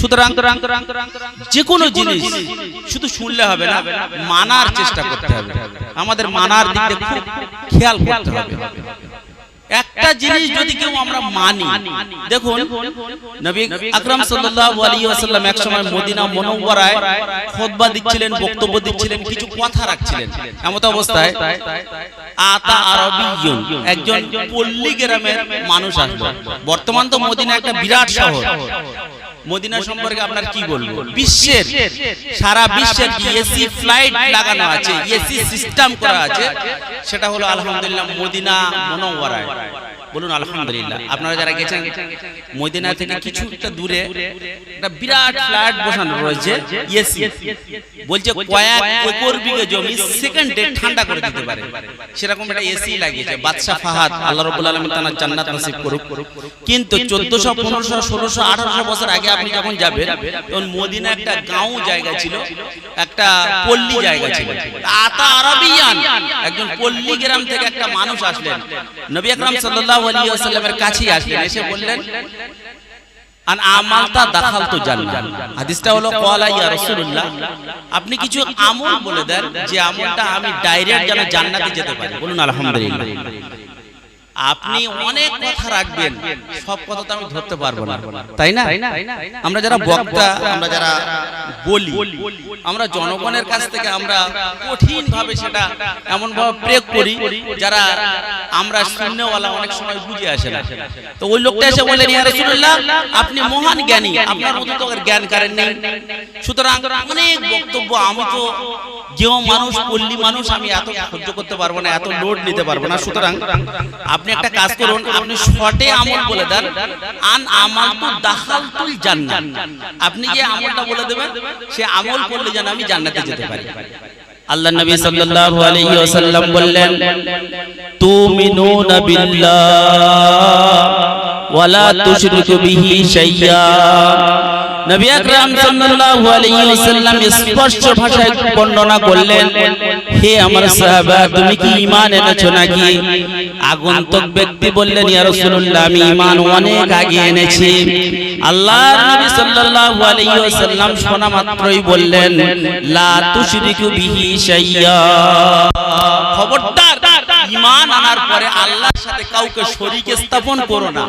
সুতরাং যে কোনো জিনিস শুধু শুনলে হবে না মানার চেষ্টা করতে হবে। আমাদের মানার দিকে খেয়াল করতে হবে। একটা জিনিস যদি কেউ আমরা মানি, দেখুন, নবী আকরাম সাল্লাল্লাহু আলাইহি ওয়াসাল্লাম এক সময় মদিনা মুনাওয়ারায় খুতবা দিচ্ছিলেন, বক্তব্য দিচ্ছিলেন, কিছু কথা রাখছিলেন। এমন অবস্থায়, আতা আরবিয়ুন, একজন পল্লী গ্রামের মানুষ আসলো। বর্তমান তো মদিনা একটা বিরাট শহর। মদিনা সম্পর্কে আপনার কি বলব? বিশ্বের সারা বিশ্বের এসি ফ্লাইট লাগানো আছে এসি সিস্টেম করা আছে সেটা হলো আলহামদুলিল্লাহ মদিনা মনোয়ারায়। বলুন আলহামদুলিল্লাহ। আপনারা যারা গেছেন মদিনা থেকে কিছুটা দূরে একটা বিরাট ফ্ল্যাট বসানো রয়েছে এসি বলছে কয়েক একর বিঘে জমি সেকেন্ডে ঠান্ডা করে দিতে পারে। সেরকম একটা এসি লাগিয়েছে বাদশাহ ফাহাদ আল্লাহ রাব্বুল আলামিন তার জান্নাত নসিব করুক কিন্তু 1400 1500 1600 1800 বছর আগে আপনি যখন যাবেন তখন মদিনা একটা গাঁও জায়গা ছিল একটা পল্লী জায়গা ছিল। আতা আরবিয়ান একজন পল্লী গ্রাম থেকে একটা মানুষ আসলেন। নবী আকরাম সাল্লাল্লাহু আলাইহি ওয়াসাল্লামের কাছেই আসলেন। এসে বললেন জান্নাত হাদিসটা হলো ইয়া রাসূলুল্লাহ। আপনি কিছু আমল বলে দেন যে আমলটা আমি ডাইরেক্ট যেন জান্নাতে যেতে পারি। বলুন আলহামদুলিল্লাহ। আপনি অনেক কথা রাখবেন সব কথা তো আমি ধরতে পারব না। তাই না? আমরা যারা বক্তা আমরা যারা বলি আমরা জনগণের কাছ থেকে আমরা কঠিন ভাবে সেটা এমন ভাবে প্রয়োগ করি যারা আমরা শূন্যওয়ালা অনেক সময় বুঝে আসে না। তো ওই লোকটা এসে বললেন ইয়া রাসূলুল্লাহ আপনি মহান জ্ঞানী আপনার মতো তো জ্ঞান কারেন নেই। সুতরাং অনেক বক্তব্য আমি তো যেও মানুষ পল্লী মানুষ আমি এত সহ্য করতে পারব না এত লোড নিতে পারব না। সুতরাং আপনি একটা কাজ করুন, আপনি শর্টে আমল বলে দেন, আন আমাল তো দাখালতুল জান্নাত আপনি যে আমলটা বলে দেবেন, সে আমল করলে যেন আমি জান্নাতে যেতে পারি। আল্লাহ নবী সাল্লাল্লাহু আলাইহি ওয়াসাল্লাম বললেন, তুমিনুনা বিল্লাহ ওয়ালা তুশরিকু বিহি শাইয়্যা নবী আকরাম সাল্লাল্লাহু আলাইহি ওয়াসাল্লাম স্পষ্ট ভাষায় বর্ণনা করলেন হে আমার সাহাবা, তুমি কি ঈমান এনেছো নাকি? আগন্তুক ব্যক্তি বললেন, ইয়া রাসূলুল্লাহ, আমি ঈমান অনেক আগে এনেছি। আল্লাহর নবী সাল্লাল্লাহু আলাইহি ওয়াসাল্লাম শোনা মাত্রই বললেন, লা তুশরিকু বিহি শাইয়্যা খবরদার ঈমান আনার পরে আল্লাহর সাথে কাউকে শরীক স্থাপন করো না।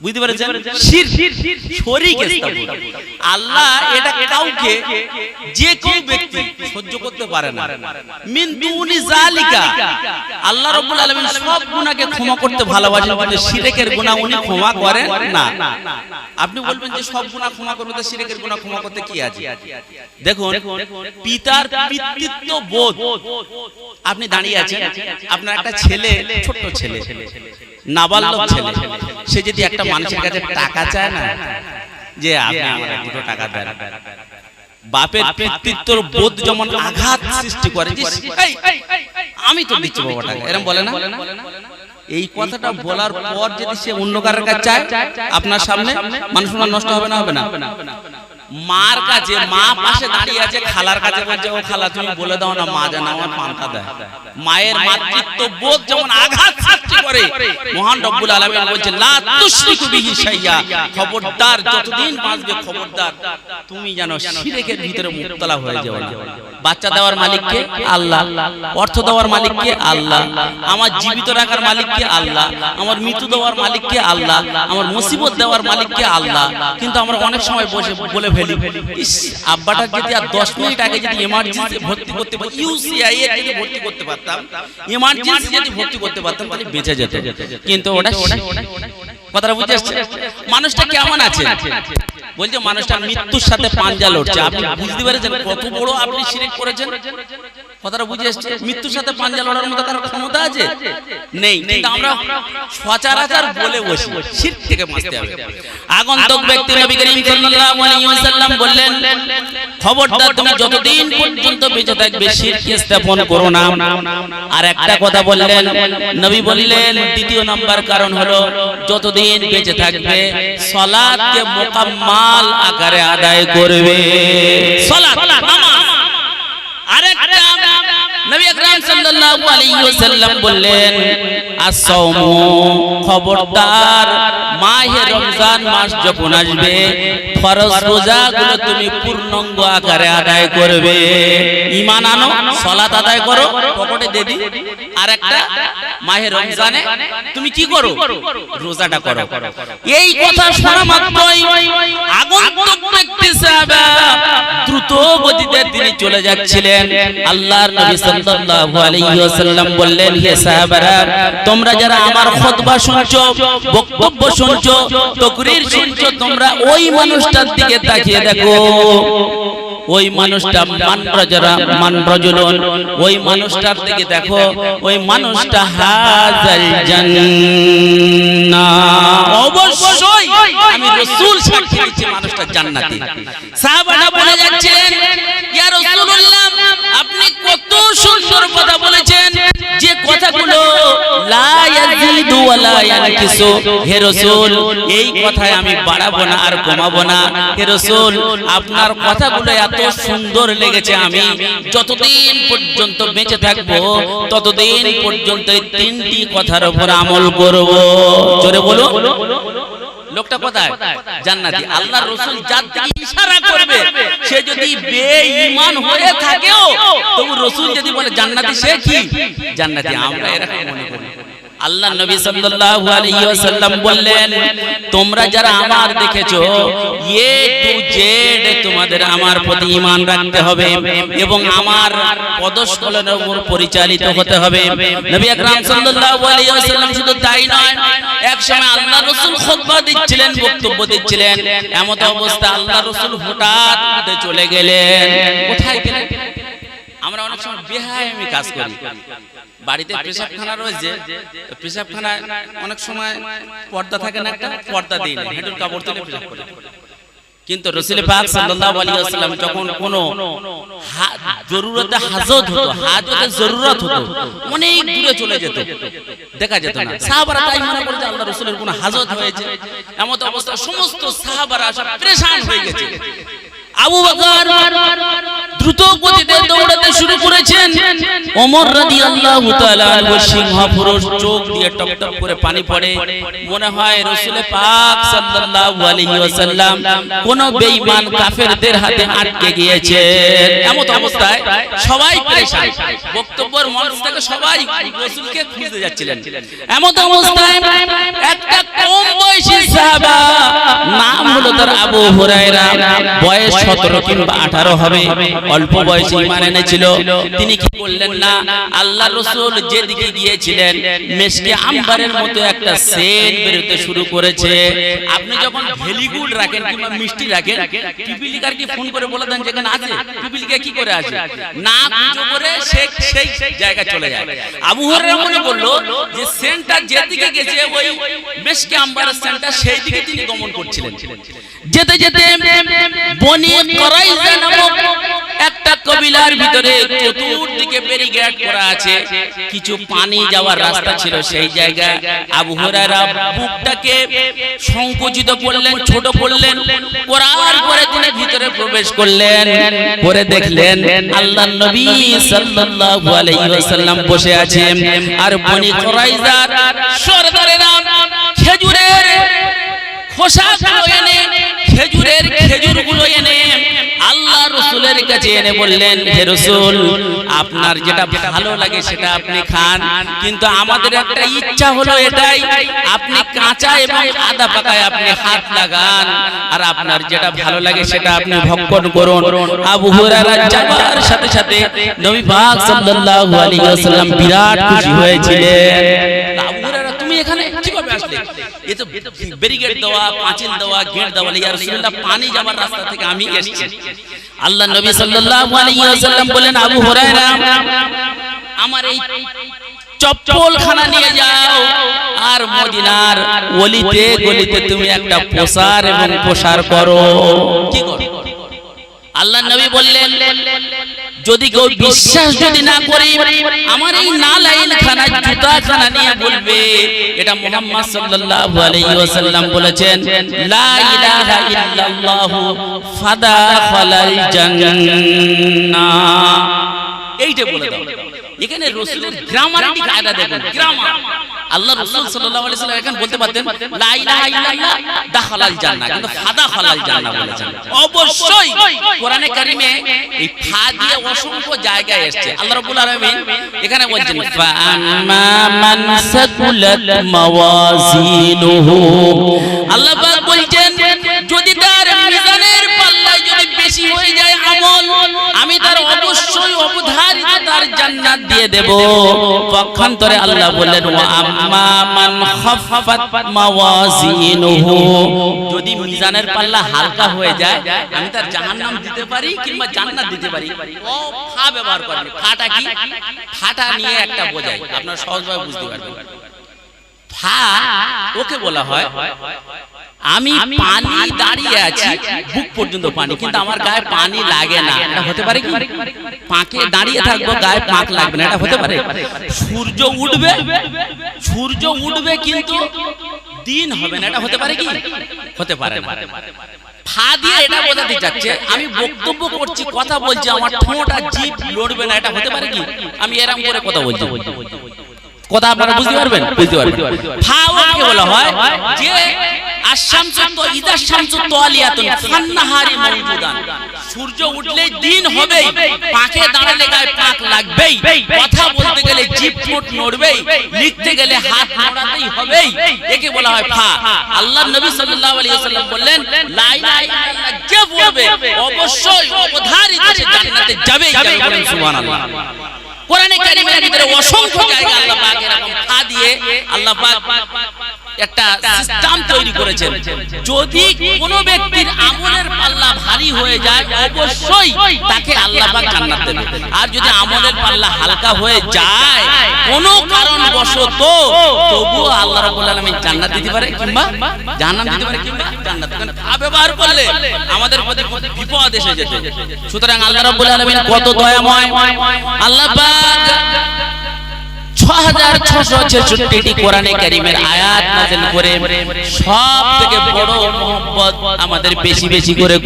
বুঝতে পেরেছেন? আল্লাহ এটা কাউকে যে কেউ ব্যক্তি সহ্য করতে পারে না। মিন দুনি জালিকা আল্লাহ রাব্বুল আলামিন সব গুনাহকে ক্ষমা করতে ভালোবাসেন কিন্তু শিরকের গুনাহ উনি ক্ষমা করেন? না। আপনি বলবেন যে সব গুনাহ ক্ষমা করবে তো শিরকের গুনাহ ক্ষমা করতে কি আছে? দেখুন পিতার পিতৃত্ব বোধ। আপনি দাঁড়িয়ে আছেন। আপনার একটা ছেলে ছোট্ট ছেলে। নাবালক ছেলে। সে যদি একটা মানুষের কাছে টাকা চায় না যে আপনি আমার দুটো টাকা দেন বাপের পিতৃত্বর বোধ যেমন আঘাত সৃষ্টি করে আমি তো দিচ্ছি বাবা টাকা এরকম বলে না এই কথাটা বলার পর যদি সে অন্য কারোর কাছে চায় আপনার সামনে মানুষ নষ্ট হবে না হবে না মার কাছে মা পাশে দাঁড়িয়ে আছে খালার কাছে বলছে ও খালা তুমি বলে দাও না মা যেন আমার পান্তা দেয়। মায়ের মাতৃত্ব বোধ যেমন আঘাত সৃষ্টি করে মহান রব্বুল আলামিন বলছে লা তুশরিকু বিহি শাইয়া। খবরদার যতদিন বাঁচবে খবরদার তুমি যেন শিরকের ভিতরে মুক্তলা হয়ে যাও না বাচ্চা দেওয়ার মালিক কে আল্লাহ অর্থ দেওয়ার মালিক কে আল্লাহ আমার জীবিত রাখার মালিক কে আল্লাহ আমার মৃত্যু দেওয়ার মালিক কে আল্লাহ আমার মুসিবত দেওয়ার মালিক কে আল্লাহ। কিন্তু আমরা অনেক সময় বসে বলে ফেলি ইস আব্বাটা যদি আর দশ মিনিট আগে যদি এমার্জেন্সি ভর্তি করতে পারতাম ইউসিআই যদি ভর্তি করতে পারতাম এমার্জেন্সি যদি ভর্তি করতে পারতাম তাহলে বেঁচে যেত। কিন্তু ওটা কথাটা বুঝে আসছে মানুষটা কেমন আছে? বলছে মানুষটা মৃত্যুর সাথে পাঞ্জা লড়ছে। আপনি বুঝতে পেরেছেন কত বড় আপনি সিলেক্ট করেছেন? কথাটা বুঝে এসছে? মৃত্যুর সাথে পাঞ্জা লড়ার মতো কারও ক্ষমতা আছে? নেই কিন্তু আমরা সচরাচর বলে বসি। শিরক থেকে বাঁচতে হবে। আগন্তুক ব্যক্তি নবী করিম সাল্লাল্লাহু আলাইহি ওয়াসাল্লাম বললেন খবরদার তুমি যতদিন পর্যন্ত বেঁচে থাকবে শিরক স্থাপন করো না। আর একটা কথা বললেন নবী বললেন দ্বিতীয় নাম্বার কারণ হলো যতদিন বেঁচে থাকবে সালাতকে মুকাম্মাল আকারে আদায় করবে। সালাত নামাজ আরেকটা নবী আকরাম সাল্লাল্লাহু আলাইহি ওয়াসাল্লাম বললেন, আস-সাওমু খবরদার, মাহে রমজান মাস যখন আসবে, ফরজ রোজাগুলো তুমি পূর্ণাঙ্গ আকারে আদায় করবে। ঈমান আনো, সালাত আদায় করো পকেটে দিয়ে দিই। আর একটা মাহে রমজানে তুমি কি করো? রোজাটা করো। এই কথা শোনা মাত্রই আগন্তুক ব্যক্তি সাহাবা দ্রুত গতিতে তিনি চলে যাচ্ছিলেন। আল্লাহর নবী ওই মানুষটার দিকে দেখো। ওই মানুষটা মান রাজারা রাজুলুন ওই মানুষটার দিকে দেখো, ওই মানুষটা হাজাল জান্নাহ অবশ্যই আমি রাসূল সাক্ষী দিচ্ছি জান্নাতি। সাহাবারা বলে যাচ্ছিলেন ইয়া রাসূলুল্লাহ আপনি কত সুন্দর কথা বলেছেন যে কথাগুলো এই কথায় আমি বাড়াবো না আর কমাবো না। হে আপনার কথাগুলো এত সুন্দর লেগেছে আমি যতদিন পর্যন্ত বেঁচে থাকব, ততদিন পর্যন্ত তিনটি কথার উপর আমল করব। জোরে বলো লোকটা কোথায়? জান্নাতি। আল্লাহর রাসূল যা ইশারা করবে। সে যদি বেঈমান হয়ে থাকেও তবু রাসূল যদি বলে জান্নাতি সে কি? জান্নাতি আমরা। এরকম মনে করি। আল্লাহ নবী সাল্লাল্লাহু আলাইহি ওয়াসাল্লাম বললেন, তোমরা যারা আমার দেখেছ, এ টু জেড তোমাদের আমার প্রতি ঈমান রাখতে হবে এবং আমার পদস্খলনের উপর পরিচালিত হতে হবে। নবী আকরাম সাল্লাল্লাহু আলাইহি ওয়াসাল্লাম শুধু তাই নয় এক সময় আল্লাহ রাসূল খুতবা দিচ্ছিলেন, বক্তব্য দিচ্ছিলেন। এমন অবস্থা আল্লাহ রাসূল হঠাৎ চলে গেলেন। কোথায় গেলেন? আমরা অনেক সময় বেহায়ামি কাজ করি। বাড়িতে পেশাবখানা রয়েছে। পেশাবখানায় অনেক সময় পর্দা থাকে না একটা পর্দা দিই না হেঁটুর কাপড় তুলে পেশাব করে। কিন্তু রসুল পাক সাল্লাল্লাহু আলাইহি ওয়াসাল্লাম যখন কোনো জরুরতে হাজত হতো হাজতে জরুরত হতো অনেক দূরে চলে যেত দেখা যেত না। সাহাবারা তাই মনে করে যে আল্লাহ রসুলের কোনো হাজত হয়েছে এমন অবস্থা সমস্ত সাহাবারা সব পরেশান হয়ে গেছে। আবু বকর দ্রুত গতিতে দৌড়াতে শুরু করেছেন। ওমর রাদিয়াল্লাহু তাআলা আনহু সিংহ চোখ দিয়ে টপটপ করে পানি পড়ে। মনে হয় রাসূল পাক সাল্লাল্লাহু আলাইহি ওয়াসাল্লাম কোন বেঈমান কাফেরদের হাতে আটকে গিয়েছে। এমন অবস্থায় সবাই পরেশান। বক্তব্যের মঞ্চ থেকে সবাই রাসূলকে খুঁজতে যাচ্ছিলেন। এমন অবস্থায় একটা কম বয়সী সাহাবা, নাম হলো তার আবু হুরায়রা। বয়স 17 কিংবা 18 হবে অল্প বয়সে ঈমান এনেছিল। তিনি কি করলেন না? আল্লাহ রাসূল যেদিকে গিয়েছিলেন মেশকে আম্বারের মতো একটা সেন্ট বেরোতে শুরু করেছে। আপনি যখন ভেলিগুড রাখেন কিংবা মিষ্টি রাখেন পিপিলিকার কি ফোন করে বলে দেন যেখানে আছে? পিপিলিকা কি করে আসে না পুজো করে সে সেই জায়গা চলে যায়। আবু হুরায়রা মনে করল যে সেন্টটা যেদিকে গেছে ওই মেশকে আম্বারের সেন্টটা সেই দিকে তিনি গমন করছিলেন। যেতে যেতে বনি একটা ভিতরে কিছু পানি যাওয়ার সংকুচিত ছোট করলেন, করার পরে তিনি ভিতরে প্রবেশ করলেন। পরে দেখলেন আল্লাহর নবী ওয়াসাল্লাম বসে আছেন। আর বনি সরদারেরা খেজুরের এনে খেজুরের খেজুরগুলো এনে আল্লাহ রসুলের কাছে এনে বললেন, হে রসুল, আপনার যেটা ভালো লাগে সেটা আপনি খান। কিন্তু আমাদের একটা ইচ্ছা হলো এটাই, আপনি কাঁচা এবং আদা পাকায় আপনি হাত লাগান, আর আপনার যেটা ভালো লাগে সেটা আপনি ভক্ষণ করুন। আবু হুরায়রা যাবার সাথে সাথে নবী পাক সাল্লাল্লাহু আলাইহি ওয়াসাল্লাম বিরাট খুশি হয়েছিলেন। আবু তুমি এখানে আসলে এ তো দেওয়া পাঁচিল দেওয়া গেট দেওয়া ইয়া রাসূলুল্লাহ পানি যাবার রাস্তা থেকে আমি এসেছি। আল্লাহ নবী সাল্লাল্লাহু আলাইহি ওয়াসাল্লাম বলেন আবু হুরায়রা আমার এই চপ্পল খানা নিয়ে যাও। আর মদিনার অলিতে গলিতে তুমি একটা প্রসার এবং প্রসার করো। কি করো? আল্লাহ নবী বললেন যদি কেউ বিশ্বাস যদি না করে আমার এই নালাইন খানা জুতা খানা নিয়ে বলবে। এটা মুহাম্মদ সাল্লাল্লাহু আলাইহি ওয়াসাল্লাম বলেছেন লা ইলাহা ইল্লাল্লাহ ফাদা খালাল জান্নাহ। এইটা বলে দাও। এখানে রসুলের গ্রামারিটি কায়দা দেখুন। গ্রামার আল্লাহ রাসূল সাল্লাল্লাহু আলাইহি এখানে বলতে পারতেন, লা ইলাহা ইল্লাল্লাহ জান্নাহ কিন্তু ফাদা জান্নাহ বলেছেন। অবশ্যই কোরআনে কারিমে এই ফা দিয়ে অসংখ্য জায়গায় আল্লাহ রাব্বুল আলামিন এখানে বলছেন, ফাআম্মা মান সাকুলাত মাওয়াজিনুহু আল্লাহ পাক বলছেন, যদি তার মিজানের পাল্লায় যদি বেশি হয়ে যায় আমল, আমি তার তার জান্নাত দিয়ে দেব। পক্ষান্তরে আল্লাহ বললেন আম্মা মান খাফফাত মাওয়াজিনুহু। যদি মিজানের পাল্লা হালকা হয়ে যায় আমি তার জাহান্নাম দিতে পারি কিংবা জান্নাত দিতে পারি? ও ফা ব্যবহার করেন। ফাটা কি? ফাটা নিয়ে একটা বোঝায় আপনারা সহজভাবে বুঝতে পারবেন। ফা ওকে বলা হয় আমি পানি দাঁড়িয়ে আছি বুক পর্যন্ত পানি। কিন্তু আমার গায়ে পানি লাগে না। এটা হতে পারে কি? পাকে দাঁড়িয়ে থাকব গায়ে পাক লাগবে না এটা হতে পারে। সূর্য উঠবে সূর্য উঠবে কিন্তু দিন হবে না এটা হতে পারে কি? হতে পারে না। ফা দিয়ে এটা বোঝাতে চাচ্ছে আমি বক্তব্য করছি কথা বলছি আমার ঠোঁট আর জিভ লড়বে না এটা হতে পারে কি? আমি এরকম করে কথা বলছি। কথা আপনারা বুঝতে পারবেন? বুঝতে পারবেন। ফাও কি বলা হয়? যে সূর্য উঠলে দিন হবেই, পাকে দাঁড়ালে গায়ে পাক লাগবেই। কথা বলতে গেলে জিভ ঠোঁট নড়বেই, লিখতে গেলে হাত নাড়াতেই হবেই। একে বলা হয় ফা। আল্লাহ নবী সাল্লাল্লাহু আলাইহি ওয়াসাল্লাম বললেন, লা ইলাহা ইল্লাল্লাহ, যে বলবে, অবশ্যই অবধারিত সে জান্নাতে যাবেই যাবে বলেন সুবহানাল্লাহ। কোরআনে কারিমের ভিতরে অসংখ্য জায়গা আল্লাহ পাক এরকম ফা দিয়ে আল্লাহ পাক একটা সিস্টেম তৈরি করেছেন। যদি কোন ব্যক্তির আমলের পাল্লা ভারী হয়ে যায়, অবশ্যই তাকে আল্লাহ পাক জান্নাত দেবে আর যদি আমলের পাল্লা হালকা হয়ে যায়, কোন কারণ বশত তবুও আল্লাহ রাব্বুল আলামিন জান্নাত দিতে পারে কিংবা জাহান্নাম দিতে পারে কিংবা জান্নাত। কারণ ফা ব্যবহার করলে আমাদের প্রতি বিপদ এসে যেত। সুতরাং আল্লাহ রাব্বুল আলামিন কত দয়াময়, আল্লাহ পাক বেশি বেশি করে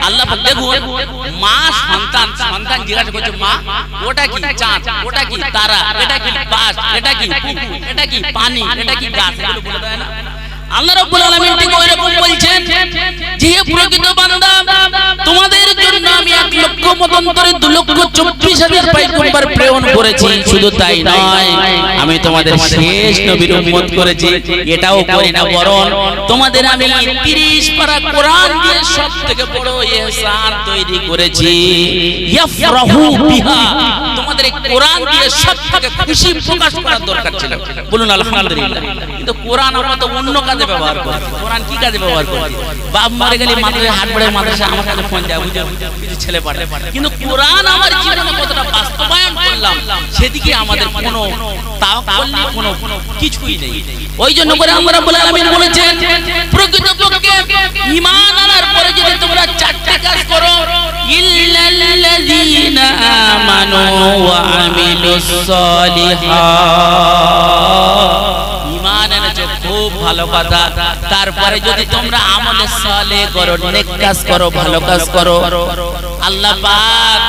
আল্লাহ মা এটা কি এটা কি এটা কি পানি? এটা কি আল্লাহ রাব্বুল আলামিন বলছেন যে মতান্তরে দু লক্ষ চব্বিশ হাজার পাইকুম্বার প্রেরণ করেছি, শুধু তাই নয়, আমি তোমাদের শেষ নবীর উম্মত করেছি, এটাও করি না বরং তোমাদের আমি 30 পারা কোরআন দিয়ে সব থেকে বড় ইহসান তৈরি করেছি। ইয়াফরাহু বিহা, তোমাদের কোরআন দিয়ে সব খুশি প্রকাশ করার দরকার ছিল। বলুন, আলহামদুলিল্লাহ। কিন্তু কোরআন আমরা তো অন্য কাজে ব্যবহার করি। কোরআন কি কাজে ব্যবহার করি? বাপ মারে গেলে মাদ্রাসা, হাট পড়ে মাদ্রাসা, আমার কাছে ফোন দেয় বুঝে ছেলে পাঠায়। কিন্তু কোরআন আমার জীবনে কতটা বাস্তবায়ন করলাম সেদিকে আমাদের কোনো কোনো কিছুই নেই। ওই জন্য করে আমরা বলেছেন প্রকৃত পক্ষে আনার পরে যদি তোমরা কাজ করো খুব ভালো কথা। তারপরে যদি তোমরা আমলে সালে করো কাজ করো, ভালো কাজ করো আল্লাহ পাক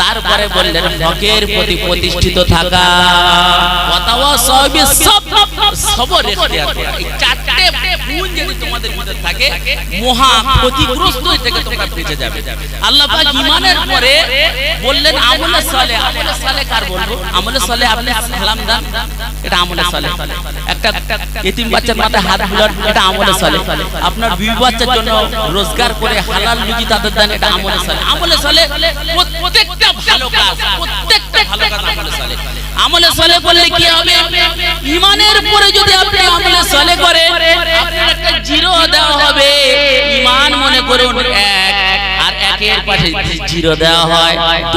তারপরে বললেন হকের প্রতি প্রতিষ্ঠিত থাকা কথা সব সবর এই তোমাদের থাকে, মহা ক্ষতিগ্রস্ত থেকে তোমরা বেঁচে যাবে। আল্লাহ পাক পরে বললেন, আমলে আমলে কার বলব আমলে আপনি সালাম দান। এটা আমলে একটা এতিম বাচ্চার মাথায় হাত এটা আমলে আপনার বিবি বাচ্চার জন্য রোজগার করে হালাল রুজি তাদের দেন, এটা আমলে সালে। আমলে সালে প্রত্যেকটা ভালো কাজ, প্রত্যেকটা ভালো কাজ আমলে সালে। আমলে সালে করলে কি হবে? ইমানের পরে যদি আপনি আমলে সালে করে আপনার একটা জিরো দেওয়া হবে। ইমান মনে করুন এক জিরো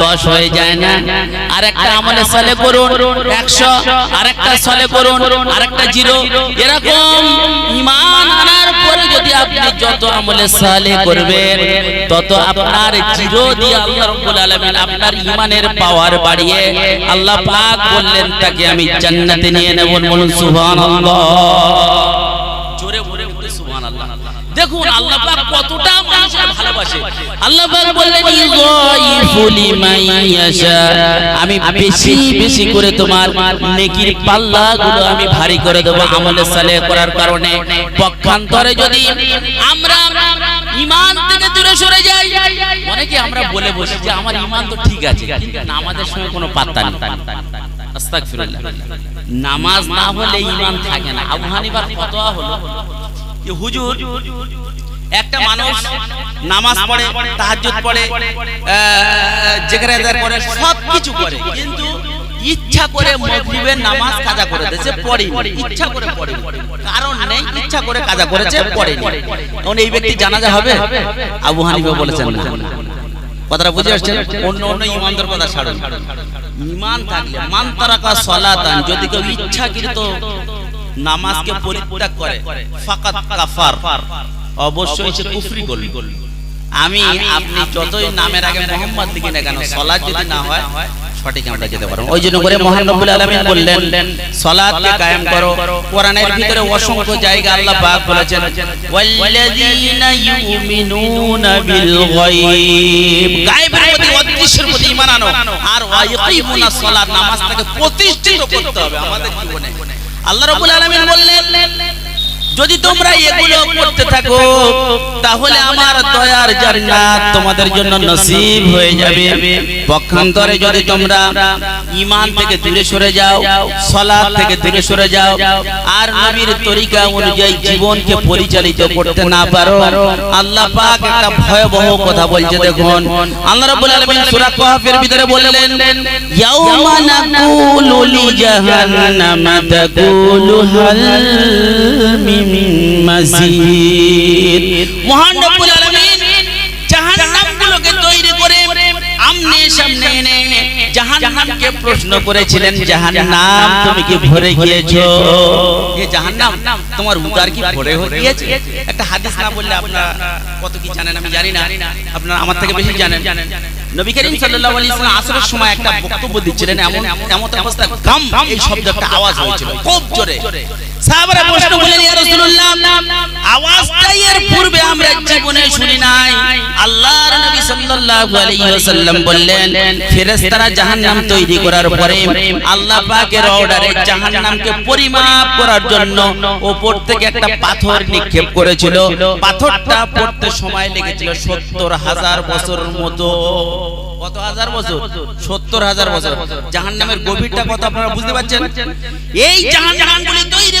দশ হয়ে যায় না। আর একটা আমলে করুন একশো আর একটা করুন আর একটা জিরো। এরকম আনার যদি আপনি যত আমলে করবেন, তত আপনার জিরো দিয়ে আল্লাহ আপনার ইমানের পাওয়ার বাড়িয়ে আল্লাহ বললেন, তাকে আমি জান্নাতে নিয়ে নেব। বলুন দেখুন আল্লাহ পাক কতটা মানুষের ভালোবাসে। আল্লাহ পাক বললেন ইউযাইফু লিমান ইয়াশা। আমি বেশি বেশি করে তোমার নেকির পাল্লাগুলো আমি ভারী করে দেব আমলে সালেহ করার কারণে। পক্ষান্তরে যদি আমরা ইমান থেকে দূরে সরে যাই অনেকে আমরা বলে বসি যে আমার ইমান তো ঠিক আছে কিন্তু নামাজের সঙ্গে কোনো পাত্তা নেই। আস্তাগফিরুল্লাহ। নামাজ না হলে ইমান থাকে না। আবু হানিফার ফতোয়া হলো। যে হুজুর একটা মানুষ নামাজ পড়ে তাহাজ্জুদ পড়ে জেগরে করে সব কিছু করে কিন্তু ইচ্ছা করে মাগরিবের নামাজ কাজা করে দিয়েছে পড়ে ইচ্ছা করে পড়ে কারণ নেই ইচ্ছা করে কাজা করেছে পড়ে তখন এই ব্যক্তি জানাজা হবে? আবু হানিফা বলেছেন। না কথাটা বুঝে আসছেন? অন্য অন্য ইমানদের কথা ছাড়ুন। ইমান থাকলে মান তারাকা সলাতান যদি কেউ ইচ্ছাকৃত নামাজকে পরিত্যাগ করে। ফাকাত কাফার। অবশ্যই সে কুফরি করল আমি আপনি যতই নামের আগে মোহাম্মদ লিখি না কেন সলাৎ যদি না হয় সঠিক আমরা যেতে পারব ওই জন্য করে মহান রব্বুল আলামিন বললেন সালাতকে কায়েম করো। কোরআনের ভিতরে অসংখ্য জায়গা আল্লাহ পাক বলেছেন ওয়াল্লাযীনা ইউমিনুনা বিল গায়ব গায়বের প্রতি অদৃশ্যের প্রতি ঈমান আনো। আর ওয়াইকিমুনা সালাত নামাজটাকে প্রতিষ্ঠিত করতে হবে আমাদের জীবনে। আল্লাহ রাব্বুল আলামিন বললেন যদি তোমরা এগুলো করতে থাকো তাহলে আমার দয়ার জান্নাত তোমাদের জন্য নসিব হয়ে যাবে। পক্ষান্তরে যদি তোমরা ঈমান থেকে দূরে সরে যাও সালাত থেকে দূরে সরে যাও আর নবীর তরিকা অনুযায়ী জীবনকে পরিচালিত করতে না পারো। আল্লাহ পাক একটা ভয়াবহ কথা বলছে দেখুন। আল্লাহ রাব্বুল আলামিন সূরা কাহফের ভিতরে বললেন ইয়াউমা নাকুলু লিজাহান্নামা তাকুলু হাল মিন মহান রব্বুল আলামিন জাহান্নামগুলোকে তৈরি করে আমনে সামনে এনে জাহান্নামকে প্রশ্ন করেছিলেন, জাহান্নাম, তুমি কি ভরে গিয়েছো? জাহান্নাম, তোমার উদার কি ভরে গিয়েছে? একটা হাদিস না বললে আপনারা কত কি জানেন, আমি জানি না। আপনারা আমার থেকে বেশি জানেন। নবী করিম সাল্লাল্লাহু আলাইহি আসরের সময় একটা বক্তব্য দিচ্ছিলেন, এমন এমন অবস্থা গাম এই শব্দ একটা আওয়াজ হয়েছিল, খুব জোরে। সাহাবারা প্রশ্ন করলেন ইয়া রাসূলুল্লাহ আওয়াজটাই এর পূর্বে আমরা জীবনে শুনি নাই। আল্লাহর নবী সাল্লাল্লাহু আলাইহি ওয়াসাল্লাম বললেন ফেরেশতারা জাহান্নাম তৈরি করার পরে আল্লাহ পাকের অর্ডারে জাহান্নামকে পরিমাপ করার জন্য উপর থেকে একটা পাথর নিক্ষেপ করেছিল। পাথরটা পড়তে সময় লেগেছিল সত্তর হাজার বছরের মতো। কত হাজার বছর? সত্তর হাজার বছর। জাহান্নামের গভীরটা কত আপনারা বুঝতে পারছেন? এই জাহান্নামগুলি তৈরি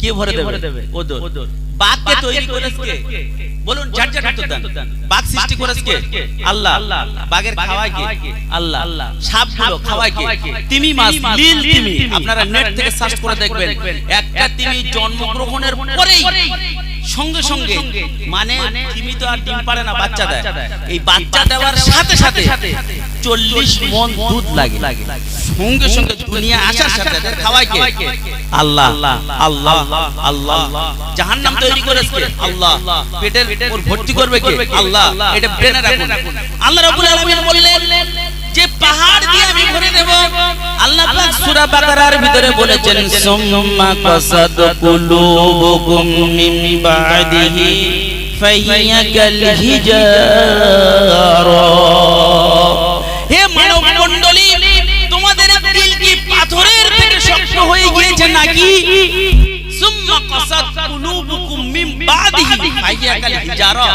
কে ভরে দেবে? ওদর। বাঘকে তৈরি করেছে কে? বলুন চার চার উত্তর দেন বাঘ সৃষ্টি করেছে কে? আল্লাহ। বাঘের খাওয়ায় কে? আল্লাহ। সাপগুলো খাওয়ায় কে? তিমি মাছ লীল তিমি। আপনারা নেট থেকে সার্চ করে দেখবেন। একটা তিমি জন্মগ্রহণের পরেই সঙ্গে সঙ্গে মানে তিমি তো আর ডিম পারে না বাচ্চা দেয়। এই বাচ্চা দেওয়ার সাথে সাথে চল্লিশ মন দুধ লাগে। সঙ্গে সঙ্গে দুনিয়া আসার সাথে খাওয়ায় কে? আল্লাহ আল্লাহ আল্লাহ জাহান্নাম তৈরি করেছে? আল্লাহ। পেটের ভর্তি করবে কে? আল্লাহ। এটা ব্রেনে রাখুন। আল্লাহ রাব্বুল আলামিন বললেন সূরা বাকারার ভিতরে বলেছেন, সুম্মা কাসাদ কুলুবুকুম মিন বাদিহি ফাহিয়া কাল হিজারা. হে মানব মণ্ডলী তোমাদের দিল কি পাথরের থেকে শক্ত হয়ে গিয়েছে নাকি? সুম্মা কাসাদ কুলুবুকুম মিন বাদিহি ফাহিয়া কাল হিজারা.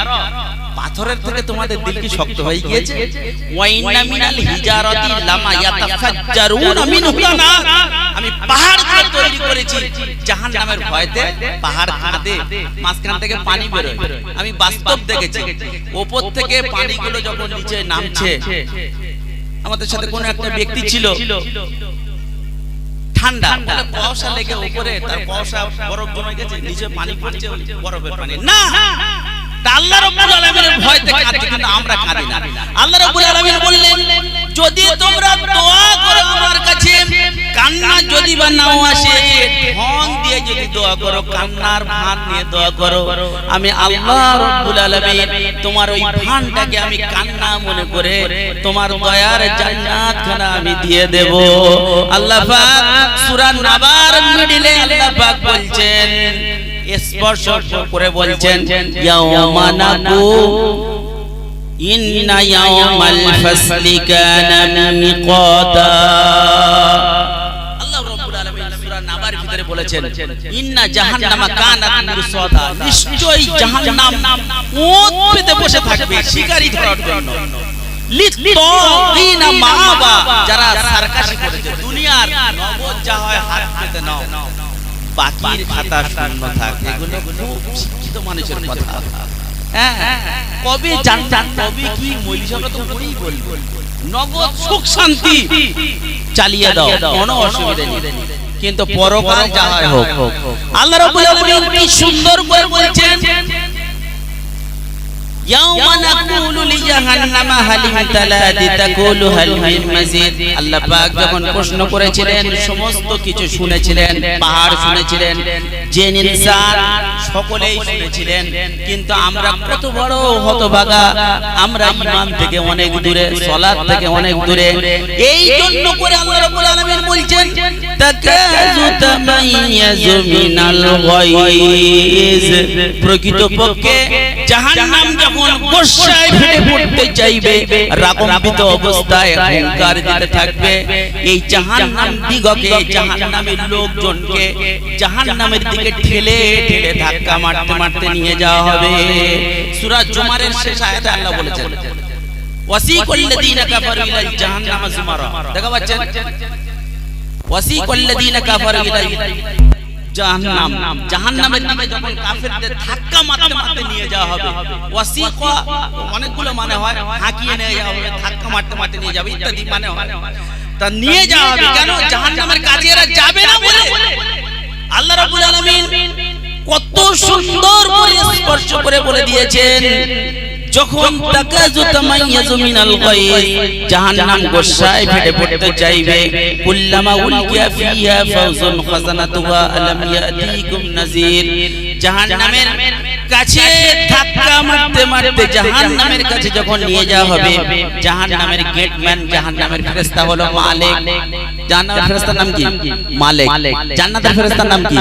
পাথরের থেকে তোমাদের দিল কি শক্ত হয়ে গিয়েছে। ওয়াইনা মিনাল হিজারাতি লামা ইয়াতাফাজ্জারুনা মিনহু নার আমি পাহাড় তৈরি করেছি। জাহান্নামের ভয়তে পাহাড় কাঁদে মাঝখান থেকে পানি বেরোয়। আমি বাস্তব দেখেছি। উপর থেকে পানিগুলো যখন নিচে নামছে আমাদের সাথে কোন একটা ব্যক্তি ছিল। ঠান্ডা। বলে কুয়াশা লেগে উপরে তার কুয়াশা বরফ জমে গেছে নিচে পানি পড়ছে বরফের পানি না! আল্লাহ রাব্বুল আলামিনের ভয়তে আমরা কাঁদি না। আল্লাহ রাব্বুল যদি তোমরা দোয়া করো আমার কাছে, কান্না যদি বা নাও আসে ঢং দিয়ে যদি দোয়া করো, কান্নার ভান নিয়ে দোয়া করো। আমি আল্লাহ রাব্বুল আলামিন তোমার ওই ভানটাকে আমি কান্না মনে করে তোমার দয়ার জান্নাত আমি দিয়ে দেব। আল্লাহ পাক সূরা নাবার মিডিলে আল্লাহ পাক বলছেন স্পর্শ করে বলছেন ইয়াউমানাকু ইন্না ইয়াউমাল ফাসলি কানা মিকাতা আল্লাহ রাব্বুল আলামিন সূরা নাবার ভিতরে বলেছেন ইন্না জাহান্নামা কানাত মিরসাদা। নিশ্চয়ই জাহান্নাম ওত পেতে বসে থাকবে শিকারী ধরার জন্য। লিত্তাগিনা মাআবা যারা সার্কাসি করেছে দুনিয়ার নগদ যা হয় হাত পেতে নাও। বাকির খাতা শূন্য থাক। এগুলো খুব শিক্ষিত মানুষের কথা। হ্যাঁ কবে জানতাম কবে কি তো করেই নগদ সুখ শান্তি চালিয়ে দাও। কোনো অসুবিধা নেই। কিন্তু পরকাল যা হোক। আল্লাহ রাব্বুল আলামিন কি সুন্দর করে বলছেন? আল্লাহ পাক যখন প্রশ্ন করেছিলেন সমস্ত কিছু শুনেছিলেন পাহাড় শুনেছিলেন ইনসান সকলেই শুনেছিলেন। কিন্তু আমরা কত বড় হতভাগা আমরা ঈমান থেকে অনেক দূরে সালাত থেকে অনেক দূরে। এই জন্য করে আল্লাহ রাব্বুল আলামিন বলছেন মিনাল গায়জ। জাহান্নাম যখন গোসায় ফেটে পড়তে চাইবে রাগম্বিত অবস্থায় অহংকার দিতে থাকবে। এই জাহান্নাম দিগকে জাহান্নামের লোকজনকে জাহান্নামের দিকে ঠেলে ঠেলে ধাক্কা মারতে মারতে নিয়ে যাওয়া হবে। সূরা জুমারের শেষ আয়াতে আল্লাহ বলেছেন ওয়াসিকাল্লাযীনা কাফারু ইলা জাহান্নামা যুমারা দেখা পাচ্ছেন? ওয়াসিকাল্লাযীনা কাফারু ইলা জাহান্নাম। জাহান্নামের দিকে যখন কাফেরদের ধাক্কা মারতে মারতে নিয়ে যাওয়া হবে। ওয়াসিকা অনেকগুলো মানে হয় হাঁকিয়ে নিয়ে যাওয়া হবে ধাক্কা মারতে মারতে নিয়ে যাবে ইত্যাদি মানে হয়। তা নিয়ে যাওয়া হবে কেন? জাহান্নামের কাছে এরা যাবে না বলে। আল্লাহ রাব্বুল আলামিন কত সুন্দর করে স্পর্শ করে বলে দিয়েছেন। যখন তাকাজু তামাইয়াজু মিনাল গায়জ জাহান্নাম গোসায় ফেটে পড়তে চাইবে। কুল্লামা উলকিয়া ফিহা ফাউজুন খাজানাতুহা আলাম ইয়াতিকুম নাযির জাহান্নামের কাছে ধাক্কা মারতে মারতে জাহান্নামের কাছে যখন নিয়ে যাওয়া হবে জাহান্নামের গেটম্যান জাহান্নামের ফেরেশতা হলো মালিক। জান্নাতের ফেরেশতার নাম কি? মালিক। জান্নাতের ফেরেশতার নাম কি?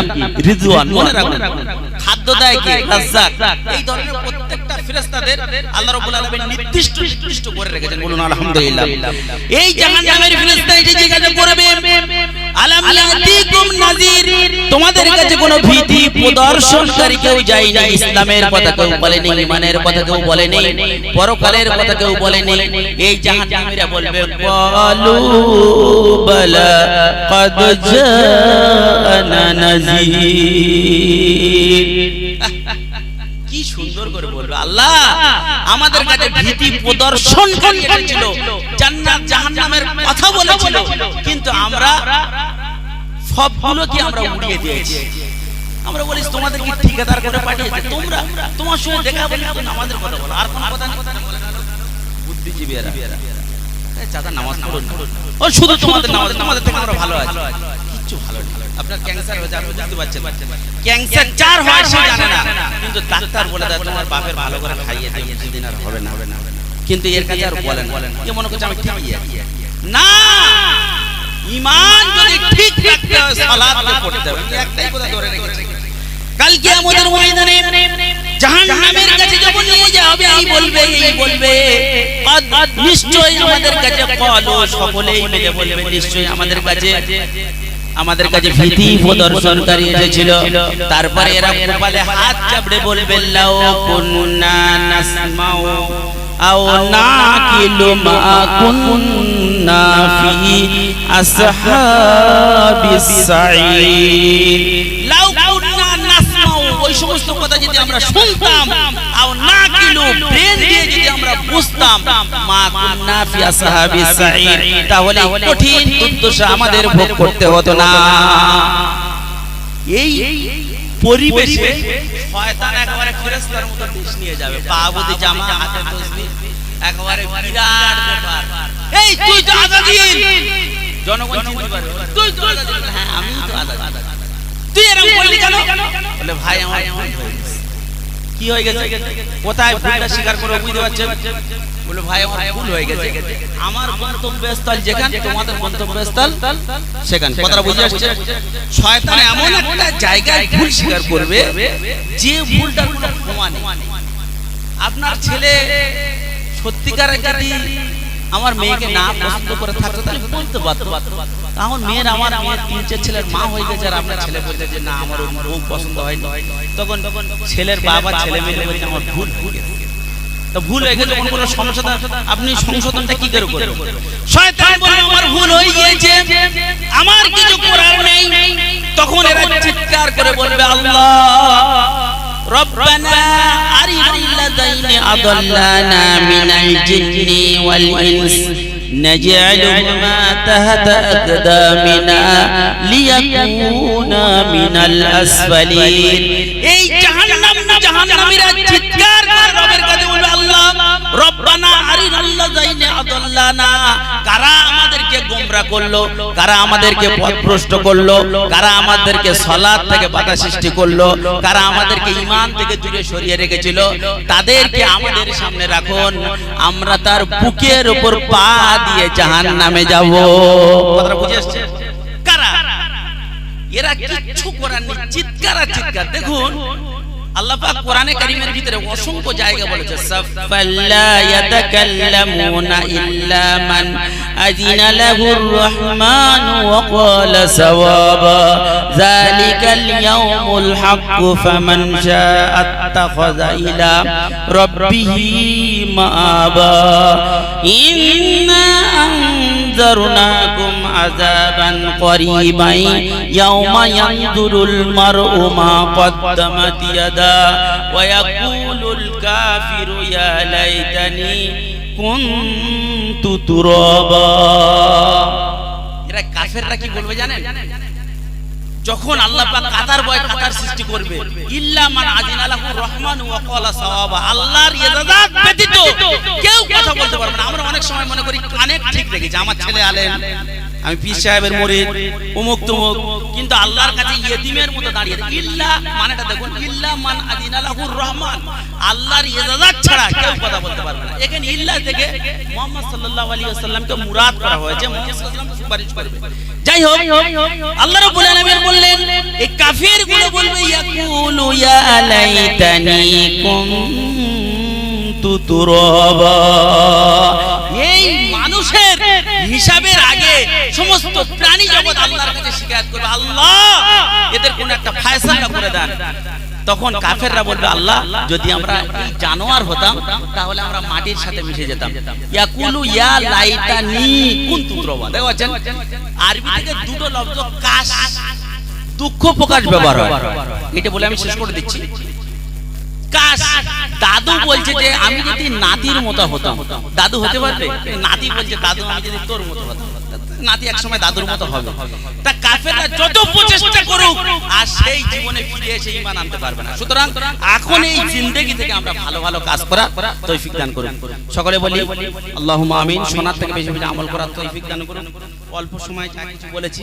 রিজওয়ান মনে রাখবেন খাদ্য দেয় কি? রাজ্জাক এই ধরনের ফেরেশতাদের আল্লাহ রাব্বুল আলামিন নির্দিষ্ট নির্দিষ্ট করে রেখেছেন বলুন আলহামদুলিল্লাহ এই জাহান্নামের ফেরেশতা এসে জিজ্ঞাসা করবে আলাম ইয়াতিকুম নাযির তোমাদের কাছে কোনো ভীতি প্রদর্শনকারী কেউ যায়নি ইসলামের কথা কেউ বলেনি ঈমানের কথা কেউ বলেনি পরকালের কথা কেউ বলেনি এই জাহান্নামীরা বলবে ক্বালু বালা قد جاءنا نذير আল্লাহ আমাদের কাছে ভীতি প্রদর্শন ছিল জান্নাত জাহান্নামের কথা বলেছিল কিন্তু আমরা সবগুলো কি আমরা উড়িয়ে দিয়েছি। আমরা বলি তোমাদের কি ঠিকাদার করে পাঠিয়েছে তোমরা তোমার সঙ্গে দেখা বলি আমাদের কথা বলো আর কোন কথা বুদ্ধিজীবীরা। চাচা নামাজ পড়ুন। ও শুধু তোমাদের নামাজ তোমাদের থেকে আমরা ভালো আছি। কিচ্ছু ভালো নেই আপনার ক্যান্সার হয়ে যাবে বুঝতে পারছেন। ক্যান্সার চার হয় সে জানে না। কিন্তু ডাক্তার বলে দেয় তোমার বাপের ভালো করে খাইয়ে দিয়ে কিছুদিন আর হবে না। কিন্তু এর কাছে আর বলেন কে মনে করছে আমি ঠিকই না। ইমান যদি ঠিক রাখতে হয় সালাত পড়তে হবে। একটাই কথা ধরে রেখেছি। কালকে আমাদের ময়দানে জাহান্নামের কাছে যখন নিয়ে যাওয়া হবে এই বলবে এই বলবে। নিশ্চয়ই আমাদের কাছে কলো সকলেই মিলে বলবে নিশ্চয়ই আমাদের কাছে আমাদের কাছে ভীতি প্রদর্শনকারী এসেছিল। তারপরে এরা কপালে হাত চাপড়ে বলবে লাও কুন্না নাসমাউ আও নাকিলু মা কুন্না ফি আসহাবিস সাঈদ. লাও কুন্না নাসমাউ ওই সমস্ত কথা যদি আমরা শুনতাম আও নাকিলু ব্রেন দিয়ে যদি আমরা বুঝতাম, মা কুন্না ফি আসহাবি সাঈদ। তাহলে কঠিন দুর্দশা আমাদের ভোগ করতে হতো না। এই পরিবেশে শয়তান একেবারে ফেরেশতার মতো দেশ নিয়ে যাবে। পা বুঝে জামা, হাতে তসবিহ একেবারে বিরাট ব্যাপার। এই, তুই তো আজাদিন জনগণ চিনতে পারবে তুই তো আজাদিন হ্যাঁ আমি তো আজাদিন তুই এরকম বললি কেন? বলে, ভাই, আমার। কি হয়ে গেছে? কোথায় ভুলটা স্বীকার করে বুঝতে পারছেন? বলে ভাই আমার ভুল হয়ে গেছে। আমার গন্তব্যস্থল যেখানে তোমাদের গন্তব্যস্থল সেখানে। কথাটা বুঝে আসছে? শয়তান এমন একটা জায়গায় ভুল স্বীকার করবে যে ভুলটার কোনো প্রমাণ নেই। আপনার ছেলে সত্যিকারের যদি আমার মেয়েকে না পছন্দ করে থাকতো তাহলে বলতে পারতো। এখন মেয়ের আমার মেয়ের তিন চার ছেলের মা হয়ে গেছে আর আপনার ছেলে বলছে যে না আমার বউ পছন্দ হয়নি। তখন তখন ছেলের বাবা ছেলে মেয়ে বলছে আমার ভুল হয়ে গেছে। তো ভুল হয়ে গেছে কোনো সংশোধন আপনি সংশোধনটা কি করে করবেন শয়তান বলে আমার ভুল হয়ে গিয়েছে আমার কিছু করার নেই। তখন এরা চিৎকার করে বলবে আল্লাহ! ربنا أرنا الذين أضلانا من الجن والإنس نجعلهما تحت أقدامنا ليكونا من الأسفلين. করল, কারা আমাদেরকে পথভ্রষ্ট করল, কারা আমাদেরকে সলাদ থেকে বাধা সৃষ্টি করল, কারা আমাদেরকে ইমান থেকে দূরে সরিয়ে রেখেছিল, তাদেরকে আমাদের সামনে রাখুন, আমরা তার বুকের উপর পা দিয়ে জাহান নামে যাব। কথাটা বুঝে এরা কিচ্ছু করার চিৎকার চিৎকার। দেখুন আল্লাহ পাক কোরআনে কারীমের ভিতরে অসংখ্য জায়গা বলেছে সাফাল্লা ইয়াতাকাল্লামুনা ইল্লা মান আযিনা লাহুর রহমান ওয়া ক্বালা সাওয়াবা যালিকাল ইয়াউমুল হক ফামান শাআ আত্তাখাযা ইলা রাব্বিহি মাআবা ইন্না أنذرناكم عذابا قريبا يوم ينظر المرء ما قدمت يدا ويقول الكافر يا ليتني كنت ترابا এরা কাফেররা কি বলবে জানেন যখন আল্লাহ পাক কাতার বয় কাতার সৃষ্টি করবে ইল্লা মান আযিনা লাহু রহমান ওয়া ক্বালা সাওয়াবা আল্লাহর ইজাজত ব্যতীত কেউ কথা বলতে পারবে না আমরা অনেক সময় মনে করি কানেক্ট ঠিক রেখেছি আমার ছেলে আলেম আমি পীর সাহেবের মুরিদ অমুক তুমুক, কিন্তু আল্লাহর কাছে ইয়েতিমের মতো দাঁড়িয়ে ইল্লা মানেটা দেখুন, ইল্লা মান আযিনা লাহু রহমান। আল্লাহর ইজাজত ছাড়া কেউ কথা বলতে পারবে না। এখানে ইল্লা থেকে মুহাম্মদ সাল্লাল্লাহু আলাইহি ওয়াসাল্লামকে মুরাদ করা হয়েছে, মুহাম্মদ সাল্লাল্লাহু সুপারিশ করবে। যাই হোক, আল্লাহ রাব্বুল আলামিন বললেন, এই কাফিরগুলো বলবে, ইয়াকুলু ইয়া লাইতানি কুনতু তুরাবা। এই মানুষের হিসাবের আগে সমস্ত প্রাণী জগৎ আল্লাহর কাছে শিকায়ত করবে। আল্লাহ, এদের কোন একটা ফায়সালা করে দেন। তখন কাফেররা বলবে, আল্লাহ, যদি আমরা এই জানোয়ার হতাম, তাহলে আমরা মাটির সাথে মিশে যেতাম। ইয়াকুলু, ইয়া লাইতানি কুনতু তুরাবা দেখো আছেন আরবি থেকে দুটো লফজ কাশ, দুঃখ প্রকাশ ব্যবহার হয়। এটা বলে আমি শেষ করে দিচ্ছি। কাশ, দাদু বলছে যে, আমি যদি নাতির মতো হতাম, দাদু হতে পারবে? নাতি বলছে, দাদু, আমি যদি তোর মতো হতাম। নাতি এক সময় দাদুর মতো হবে। তা কাফেররা যত প্রচেষ্টা করুক আর সেই জীবনে ফিরে এসে ঈমান আনতে পারবে না। সুতরাং এখন এই জিন্দেগি থেকে আমরা ভালো ভালো কাজ করা তৌফিক দান করুন। সকলে বলি আল্লাহুম্মা আমিন সোনার থেকে বেশি বেশি আমল করার তৌফিক দান করুন। অল্প সময় যা কিছু বলেছি